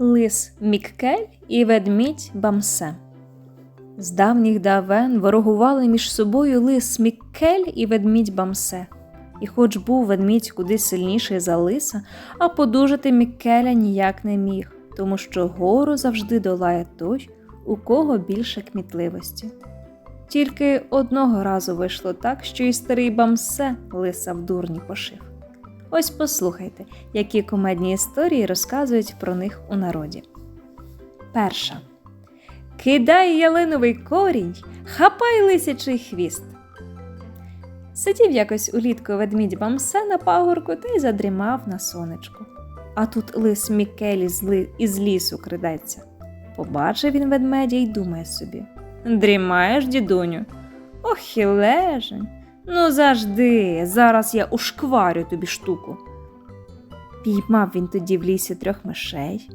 Лис Міккель і ведмідь Бамсе. З давніх давен ворогували між собою лис Міккель і ведмідь Бамсе. І хоч був ведмідь куди сильніший за лиса, а подужати Міккеля ніяк не міг, тому що гору завжди долає той, у кого більше кмітливості. Тільки одного разу вийшло так, що і старий Бамсе лиса в дурні пошив. Ось послухайте, які комедні історії розказують про них у народі. Перша. Кидай ялиновий корінь, хапай лисячий хвіст. Сидів якось улітку ведмідь Бамсе на пагорку та й задрімав на сонечку. А тут лис Мікель із, лісу крадеться. Побачив він ведмедя й думає собі: Дрімаєш, дідуню? Ох, і лежень. Ну, завжди, зараз я ушкварю тобі штуку. Піймав він тоді в лісі трьох мишей,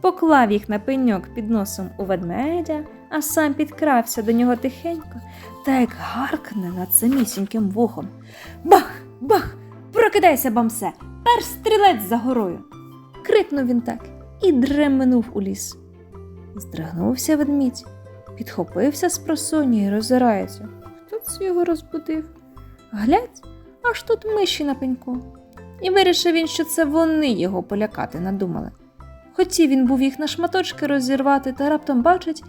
поклав їх на пеньок під носом у ведмедя, а сам підкрався до нього тихенько та як гаркне над самісіньким вухом. Бах! Бах! Прокидайся, бамсе! Перш стрілець за горою. крикнув він так і дременув у ліс. Здригнувся ведмідь, підхопився з просоні і роззирається. Хто це його розбудив? Глядь, аж тут миші на пеньку. І вирішив він, що це вони його полякати надумали. Хотів він був їх на шматочки розірвати, та раптом бачить,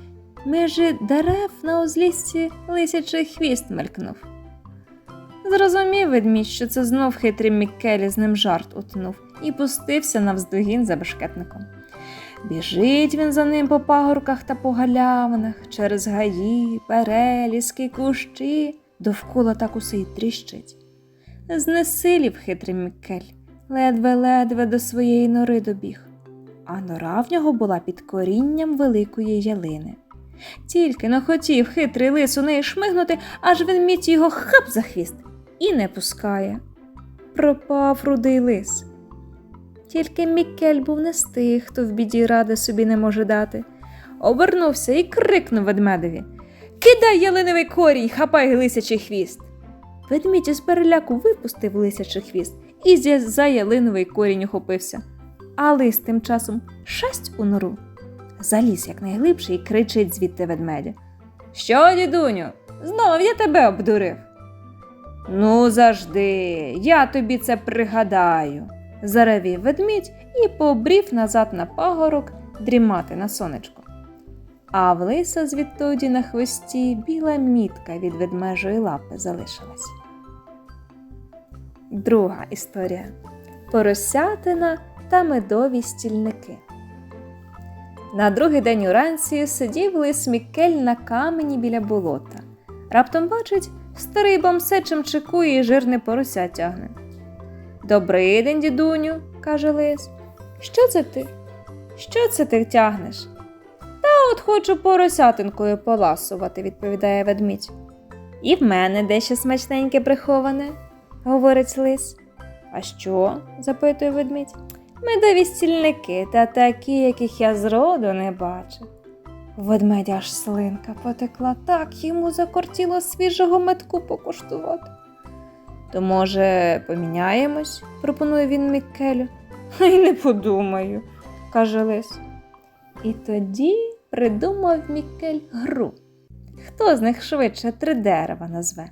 межі дерев на узліссі лисячий хвіст мелькнув. Зрозумів ведмідь, що це знов хитрий Міккелі з ним жарт утнув, і пустився навздогін за бешкетником. Біжить він за ним по пагорках та по галявинах, через гаї, переліски, кущі, довкола так усе й тріщить. Знесилів хитрий Міккель, ледве-ледве до своєї нори добіг, а нора в нього була під корінням великої ялини. Тільки не хотів хитрий лис у неї шмигнути, аж ведмідь його хап за хвіст і не пускає. Пропав рудий лис. Тільки Мікель був не з тих, хто в біді ради собі не може дати. Обернувся і крикнув ведмедеві Кидай ялиновий корінь, хапай лисячий хвіст. Ведмідь із переляку випустив лисячий хвіст і за ялиновий корінь ухопився. А лис тим часом шасть у нору. Заліз якнайглибше і кричить звідти ведмедя. Що, дідуню, знов я тебе обдурив. Ну, завжди, я тобі це пригадаю, заревів ведмідь і побрів назад на пагорок дрімати на сонечко. А в лиса звідтоді на хвості біла мітка від ведмежої лапи залишилась. Друга історія Поросятина та медові стільники. На другий день уранці сидів лис Мікель на камені біля болота. Раптом бачить, старий бомсе чимчикує і жирне порося тягне. Добрий день, дідуню, каже лис. Що це ти? Що це ти тягнеш? От хочу поросятинкою поласувати, відповідає ведмідь. І в мене дещо смачненьке приховане, говорить лис. А що? запитує ведмідь. Медові стільники та такі, яких я зроду не бачив. Ведмедя аж слинка потекла, так йому закортіло свіжого метку покуштувати. То, може, поміняємось, пропонує він Міккелю. Ай не подумаю, каже лис. І тоді придумав Мікель гру. Хто з них швидше три дерева назве?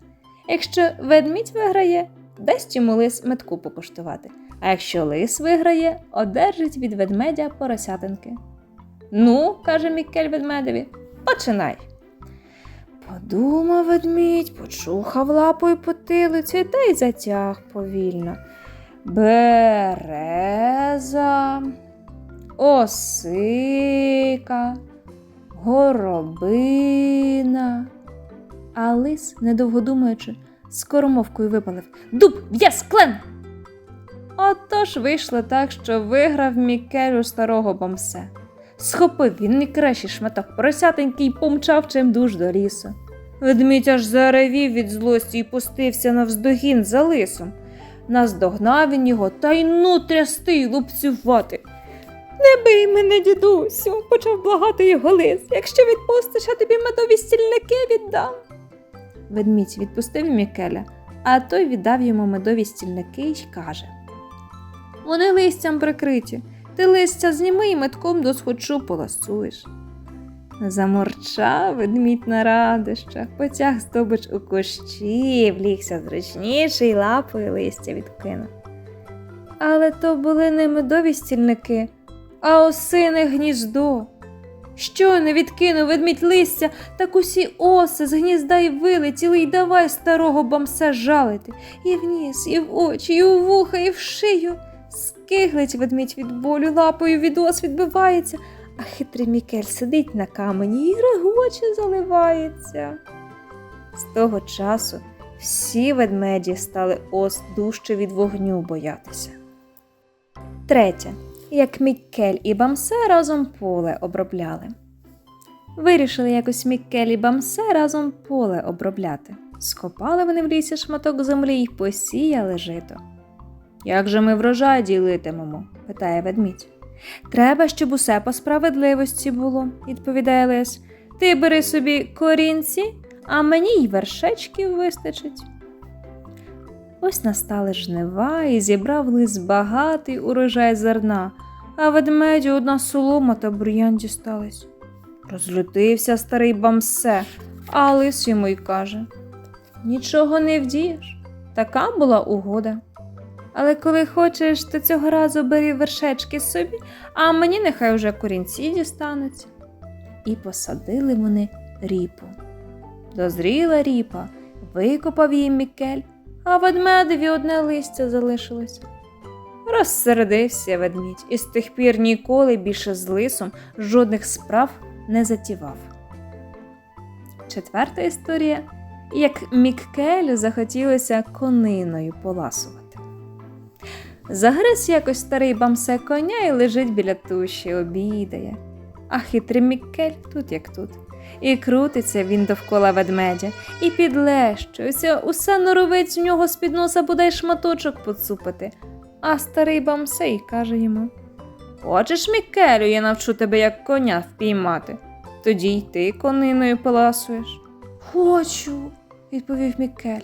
Якщо ведмідь виграє, дасть йому лис метку покуштувати, а якщо лис виграє, одержить від ведмедя поросятинки. Ну, каже Мікель ведмедеві, починай. Подумав ведмідь, почухав лапою потилицю та й затяг повільно. Береза, осика, горобина. А лис, недовго думаючи, скоромовкою випалив Дуб, в'яз, клен! Отож вийшло так, що виграв Мікелю старого бомсе. Схопив він найкращий шматок поросятенький і помчав чимдуж до лісу. Ведмідь аж заревів від злості і пустився навздогін за лисом. Наздогнав він його та й ну трясти й лупцювати. Не бий мене, дідусю, почав благати його лис. Якщо відпустиш, я тобі медові стільники віддам. Ведмідь відпустив Мікеля, а той віддав йому медові стільники й каже: Вони листям прикриті, Ти листя зніми і метком до схочу поласуєш. Заморчав ведмідь на радищах, потяг здобич у кущі, влігся зручніше й лапою листя відкинув. Але то були не медові стільники, а осине гніздо. Щойно відкинув ведмідь листя, так усі оси з гнізда й вилетіли, й давай старого бамса жалити. І в ніс, і в очі, і у вуха, і в шию. Скиглить ведмідь від болю, лапою від ос відбивається, а хитрий Мікель сидить на камені і регоче заливається. З того часу всі ведмеді стали ос дужче від вогню боятися. Третє. Як Мікель і Бамсе разом поле обробляли. Вирішили якось Мікель і Бамсе разом поле обробляти. Скопали вони в лісі шматок землі й посіяли жито. Як же ми врожай ділитимемо? питає ведмідь. Треба, щоб усе по справедливості було, відповідає лис. Ти бери собі корінці, а мені й вершечків вистачить. Ось настали жнива і зібрав лис багатий урожай зерна, а ведмедю одна солома та бур'ян дістались. Розлютився старий бамсе, а лис йому й каже: Нічого не вдієш, така була угода. Але коли хочеш, то цього разу бери вершечки собі, а мені нехай уже корінці дістануться. І посадили вони ріпу. Дозріла ріпа, викопав її Мікель, а ведмедеві одне листя залишилося. Розсердився ведмідь і з тих пір ніколи більше з лисом жодних справ не затівав. Четверта історія як Міккелю захотілося кониною поласувати. Загриз якось старий бамсе коня і лежить біля туші, обідає. А хитрий Міккель тут як тут. І крутиться він довкола ведмедя, і підлещується, усе норовить у нього з-під носа бодай шматочок поцупити. А старий бамсе й каже йому: Хочеш, Мікелю, я навчу тебе, як коня впіймати. Тоді й ти кониною поласуєш. Хочу, відповів Мікель.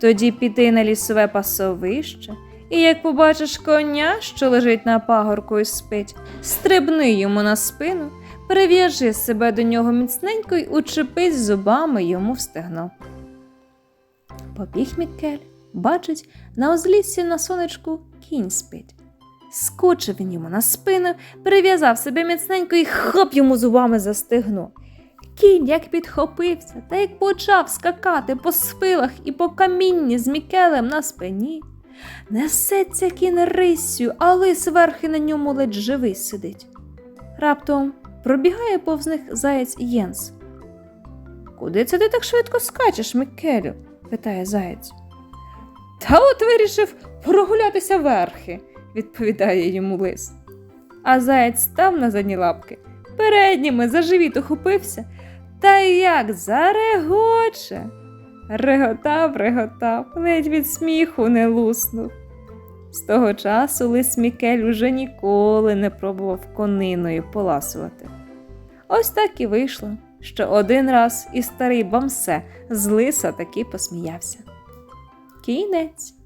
Тоді піди на лісове пасовище, і як побачиш коня, що лежить на пагорку і спить, стрибни йому на спину, прив'яжи себе до нього міцненько й учепись зубами йому в стегно. Побіг Мікель, бачить, на узліссі на сонечку кінь спить. Скочив він йому на спину, прив'язав себе міцненько і хоп йому зубами за стегно. Кінь як підхопився, та як почав скакати по спилах і по камінні з Мікелем на спині. Несеться кінь риссю, а лис верхи на ньому ледь живий сидить. Раптом пробігає повз них заєць Єнс. Куди це ти так швидко скачеш, Мікелю? питає заєць. Та от вирішив прогулятися верхи, відповідає йому лис. А заєць став на задні лапки, передніми за живіт ухопився, та як зарегоче. Реготав, реготав, ледь від сміху не луснув. З того часу лис Мікель уже ніколи не пробував кониною поласувати. Ось так і вийшло, що один раз і старий бамсе з лиса таки посміявся. Кінець.